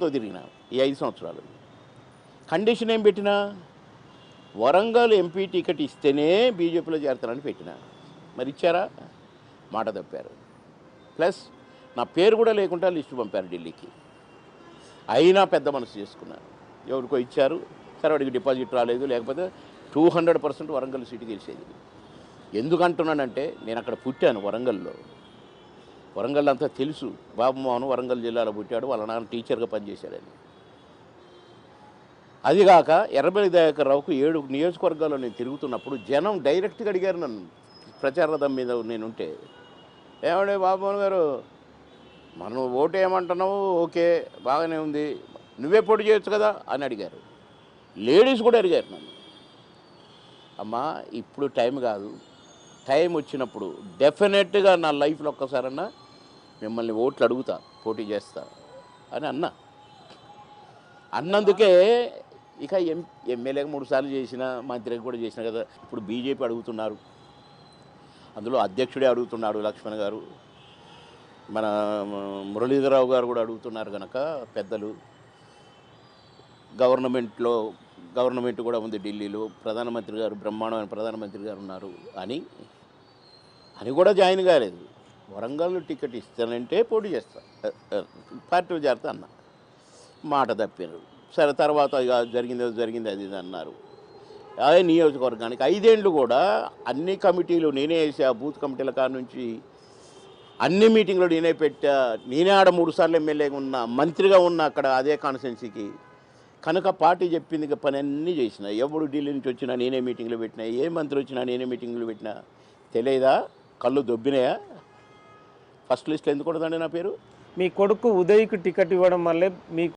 తో తిరిగిన ఈ ఐదు సంవత్సరాలు. కండిషన్ ఏం పెట్టినా? వరంగల్ ఎంపీ టికెట్ ఇస్తేనే బీజేపీలో చేరతానని పెట్టిన. మరి ఇచ్చారా? మాట తప్పారు. ప్లస్ నా పేరు కూడా లేకుండా లిస్టు పంపారు ఢిల్లీకి. అయినా పెద్ద మనసు చేసుకున్నారు ఎవరికో ఇచ్చారు. సరే వాడికి డిపాజిట్ రాలేదు. లేకపోతే two hundred percent Warangal seat గెలిచేది. ఎందుకంటున్నానంటే నేను అక్కడ పుట్టాను వరంగల్లో. వరంగల్ అంతా తెలుసు. బాబు మోహన్ వరంగల్ జిల్లాలో పుట్టాడు. వాళ్ళ నాన్న టీచర్గా పనిచేశాడని అదిగాక ఎర్రబెల్లి దయాకర్రావుకు ఏడు నియోజకవర్గాల్లో నేను తిరుగుతున్నప్పుడు జనం డైరెక్ట్గా అడిగారు నన్ను. ప్రచార రథం మీద నేనుంటే. ఏమంటే బాబుమోహన్ గారు? మనం ఓటు ఏమంటున్నావు ఓకే. బాగానే ఉంది. నువ్వే పోటీ చేయొచ్చు కదా? అని అడిగారు. లేడీస్ కూడా అడిగారు నన్ను. అమ్మా ఇప్పుడు టైం కాదు. టైం వచ్చినప్పుడు డెఫినెట్గా నా లైఫ్లో ఒక్కసారన్నా మిమ్మల్ని ఓట్లు అడుగుతా పోటీ చేస్తా అని అన్నా. అన్నందుకే ఇక ఎం ఎమ్మెల్యేగా మూడు సార్లు చేసిన మంత్రిగా కూడా చేసిన కదా ఇప్పుడు బీజేపీ అడుగుతున్నారు. అందులో అధ్యక్షుడే అడుగుతున్నాడు లక్ష్మణ్ గారు. మన మురళీధరరావు గారు కూడా అడుగుతున్నారు కనుక పెద్దలు. గవర్నమెంట్లో గవర్నమెంట్ కూడా ఉంది ఢిల్లీలో. ప్రధానమంత్రి గారు బ్రహ్మాండమైన ప్రధానమంత్రి గారు ఉన్నారు అని అని కూడా జాయిన్ కాలేదు. వరంగల్లో టికెట్ ఇస్తానంటే పోటీ చేస్తా. పార్టీ చేరతా అన్న. మాట తప్పారు సరే తర్వాత జరిగింది జరిగింది అది ఇది అన్నారు. అదే నియోజకవర్గానికి ఐదేండ్లు కూడా అన్ని కమిటీలు నేనే వేసా బూత్ కమిటీల కాడ నుంచి. అన్ని మీటింగ్లు నేనే పెట్టా. నేనే ఆడ మూడు సార్లు ఎమ్మెల్యేగా ఉన్నా మంత్రిగా ఉన్నా అక్కడ అదే కాన్స్టెన్సీకి కనుక పార్టీ చెప్పింది పని అన్నీ చేసిన. ఎవడు ఢిల్లీ నుంచి వచ్చినా నేనే మీటింగ్లు పెట్టినా ఏ మంత్రి వచ్చినా నేనే మీటింగ్లు పెట్టినా. తెలియదా? కళ్ళు దొబ్బినాయా? ఫస్ట్ లిస్ట్లో ఎందుకు ఉండదండి నా పేరు? మీ కొడుకు ఉదయ్కి టికెట్ ఇవ్వడం వల్లే మీ